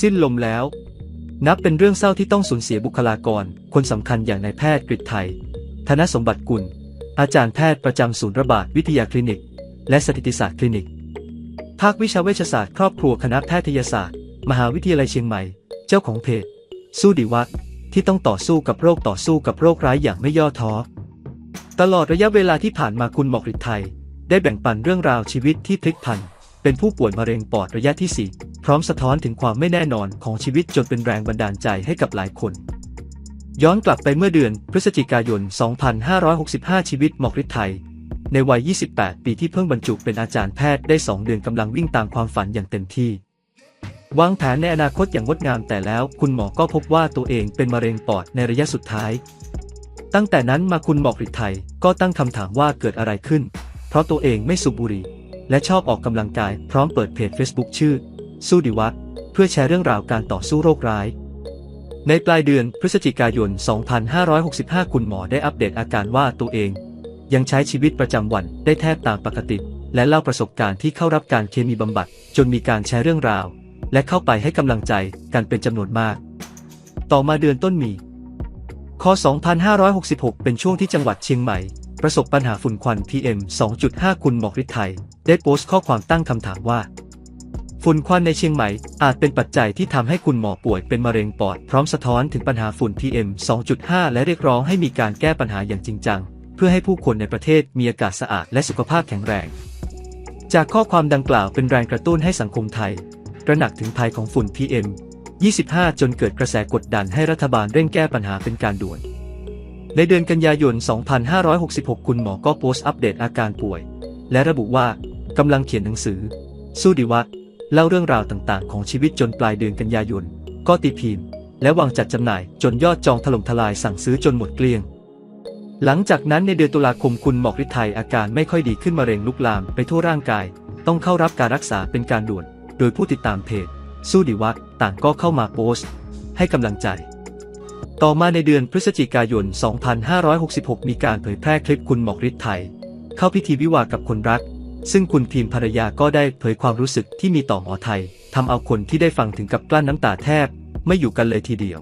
สิ้นลมแล้ว นับเป็นเรื่องเศร้าที่ต้องสูญเสียบุคลากร คนสำคัญอย่างนายแพทย์กฤษไทย ธนสมบัติกุล อาจารย์แพทย์ประจำศูนย์ระบาดวิทยาคลินิก และสถิติศาสตร์คลินิก ภาควิชาเวชศาสตร์ครอบครัวคณะแพทยศาสตร์ มหาวิทยาลัยเชียงใหม่ เจ้าของเพจ สู้ดีวักที่ต้องต่อสู้กับโรคต่อสู้กับโรคร้ายอย่างไม่ย่อท้อ ตลอดระยะเวลาที่ผ่านมาคุณหมอกฤษไทย ได้แบ่งปันเรื่องราวชีวิตที่พลิกผัน เป็นผู้ป่วยมะเร็งปอดระยะที่ 4 พร้อมสะท้อนถึงความไม่แน่นอนของชีวิตจนเป็นแรงบันดาลใจให้กับหลายคน ย้อนกลับไปเมื่อเดือนพฤศจิกายน 2565 ชีวิตหมอกฤทธิ์ไทย ในวัย 28 ปีที่เพิ่งบรรจุเป็นอาจารย์แพทย์ได้ 2 เดือนกำลังวิ่งตามความฝันอย่างเต็มที่วางแผนในอนาคตอย่างงดงามแต่แล้ว คุณหมอก็พบว่าตัวเองเป็นมะเร็งปอดในระยะสุดท้าย ตั้งแต่นั้นมาคุณหมอกฤทธิ์ไทยก็ตั้งคำถามว่าเกิดอะไรขึ้น เพราะตัวเองไม่สูบบุหรี่และชอบออกกำลังกายพร้อมเปิดเพจ Facebook ชื่อ สู้ดีวัดเพื่อแชร์เรื่องราวการต่อสู้โรคร้าย ในปลายเดือนพฤศจิกายน 2565 คุณหมอได้อัปเดตอาการว่าตัวเอง ยังใช้ชีวิตประจำวันได้แทบตามปกติ และเล่าประสบการณ์ที่เข้ารับการเคมีบำบัด จนมีการแชร์เรื่องราว และเข้าไปให้กำลังใจกันเป็นจำนวนมาก ต่อมาเดือนต้นมีค2566 เป็นช่วงที่จังหวัดเชียงใหม่ ประสบปัญหาฝุ่นควัน PM 2.5 คุณหมอกฤทธิ์ไทยได้โพสต์ข้อความตั้งคำถามว่า ฝุ่นควันในเชียงใหม่ อาจเป็นปัจจัยที่ทำให้คุณหมอป่วยเป็นมะเร็งปอด พร้อมสะท้อนถึงปัญหาฝุ่น PM 2.5 และเรียกร้องให้มีการแก้ปัญหาอย่างจริงจัง เพื่อให้ผู้คนในประเทศมีอากาศสะอาดและสุขภาพแข็งแรง จากข้อความดังกล่าวเป็นแรงกระตุ้นให้สังคมไทยตระหนักถึงภัยของฝุ่น PM 25 จนเกิดกระแสกดดันให้รัฐบาลเร่งแก้ปัญหาเป็นการด่วน ในเดือนกันยายน 2566 คุณหมอก็โพสต์อัปเดตอาการป่วย และระบุว่ากำลังเขียนหนังสือ สู้ดีวัด เล่าเรื่องราวต่างๆ ของชีวิตจนปลายเดือนกันยายน ก็ตีพิมพ์ และวางจัดจำหน่ายจนยอดจองถล่มทลายสั่งซื้อจนหมดเกลี้ยง หลังจากนั้นในเดือนตุลาคมคุณหมอกฤทัยอาการไม่ค่อยดีขึ้นมะเร็งลุกลามไปทั่วร่างกาย ต้องเข้ารับการรักษาเป็นการด่วน โดยผู้ติดตามเพจ สู้ดีวัดต่างก็เข้ามาโพสต์ ให้กำลังใจต่อมาในเดือนพฤศจิกายน 2566 มีการเผยแพร่คลิปคุณหมอกฤทธิ์ไทย เข้าพิธีวิวากับคนรัก ซึ่งคุณพิมพ์ภรรยาก็ได้เผยความรู้สึกที่มีต่อหมอไทยทำเอาคนที่ได้ฟังถึงกับกลั้นน้ำตาแทบ ไม่อยู่กันเลยทีเดียว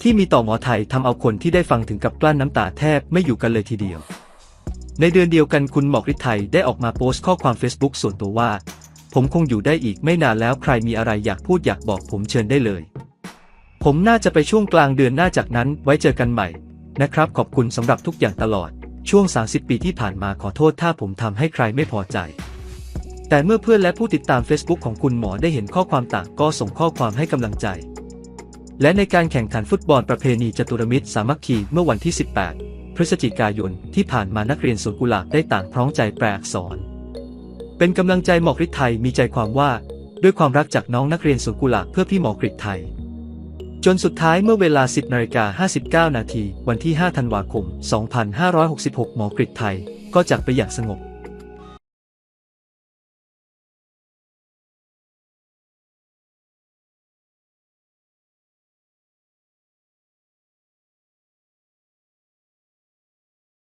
ที่มีต่อหมอไทยทำเอาคนที่ได้ฟังถึงกับกลั้นน้ำตาแทบไม่อยู่กันเลยทีเดียว ในเดือนเดียวกันคุณหมอกฤทธิ์ไทยได้ออกมาโพสต์ข้อความ Facebook ส่วนตัวว่า ผมคงอยู่ได้อีกไม่นานแล้วใครมีอะไรอยากพูดอยากบอกผมเชิญได้เลย ผมน่าจะไปช่วงกลางเดือนหน้าจากนั้นไว้เจอกันใหม่นะครับขอบคุณสำหรับทุกอย่างตลอด ช่วง 30 ปีที่ผ่านมาขอโทษถ้าผมทำให้ใครไม่พอใจ แต่เมื่อเพื่อนและผู้ติดตาม Facebook ของคุณหมอได้เห็นข้อความต่างก็ส่งข้อความให้กำลังใจ และในการแข่งขันฟุตบอลประเพณีจตุรมิตรสามัคคีเมื่อวันที่ 18 พฤศจิกายนที่ผ่านมานักเรียนสวนกุหลาบได้ต่างพร้อมใจแปลอักษร เป็นกำลังใจหมอกฤทธิ์ไทยมีใจความว่า ด้วยความรักจากน้องนักเรียนสวนกุหลาบเพื่อพี่หมอกฤทธิ์ไทย จนสุดท้ายเมื่อเวลา 10นาฬิกา59 นาที วันที่ 5 ธันวาคม 2566 หมอกฤษไทย ก็จากไปอย่างสงบ